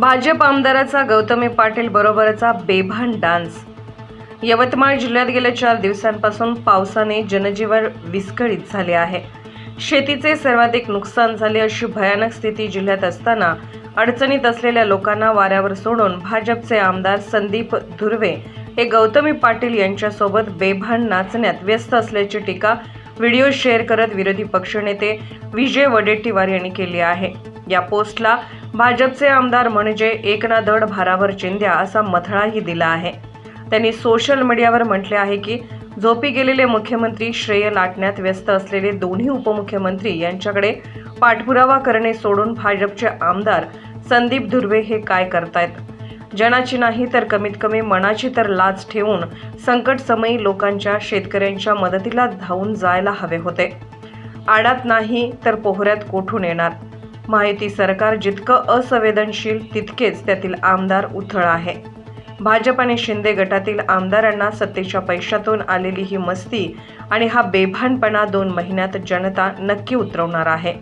भाजप आमदाराचा गौतमी पाटील बरोबरचा बेभान डान्स. यवतमाळ जिल्ह्यात गेल्या चार दिवसांपासून पावसाने जनजीवन विस्कळीत झाले आहे. शेतीचे सर्वाधिक नुकसान झाले अशी भयानक स्थिती जिल्ह्यात असताना अडचणीत असलेल्या लोकांना वाऱ्यावर सोडून भाजपचे आमदार संदीप धुर्वे हे गौतमी पाटील यांच्यासोबत बेभान नाचण्यात व्यस्त असल्याची टीका व्हिडिओ शेअर करत विरोधी पक्षनेते विजय वडेट्टीवार यांनी केली आहे. या पोस्टला भाजपचे आमदार म्हणजे एक ना धड भारावर चिंध्या असा मथळाही दिला आहे. त्यांनी सोशल मीडियावर म्हटले आहे की झोपी गेलेले मुख्यमंत्री श्रेय लाटण्यात व्यस्त असलेले दोन्ही उपमुख्यमंत्री यांच्याकडे पाठपुरावा करणे सोडून भाजपचे आमदार संदीप धुर्वे हे काय करतायत? जनाची नाही तर कमीत कमी मनाची तर लाज ठेवून संकटसमयी लोकांच्या शेतकऱ्यांच्या मदतीला धावून जायला हवे होते. आडात नाही तर पोहऱ्यात कोठून येणार? माहिती सरकार जितकं असंवेदनशील तितकेच त्यातील आमदार उथळ आहे. भाजप आणि शिंदे गटातील आमदारांना सत्तेच्या पैशातून आलेली ही मस्ती आणि हा बेभानपणा दोन महिन्यात जनता नक्की उतरवणार आहे.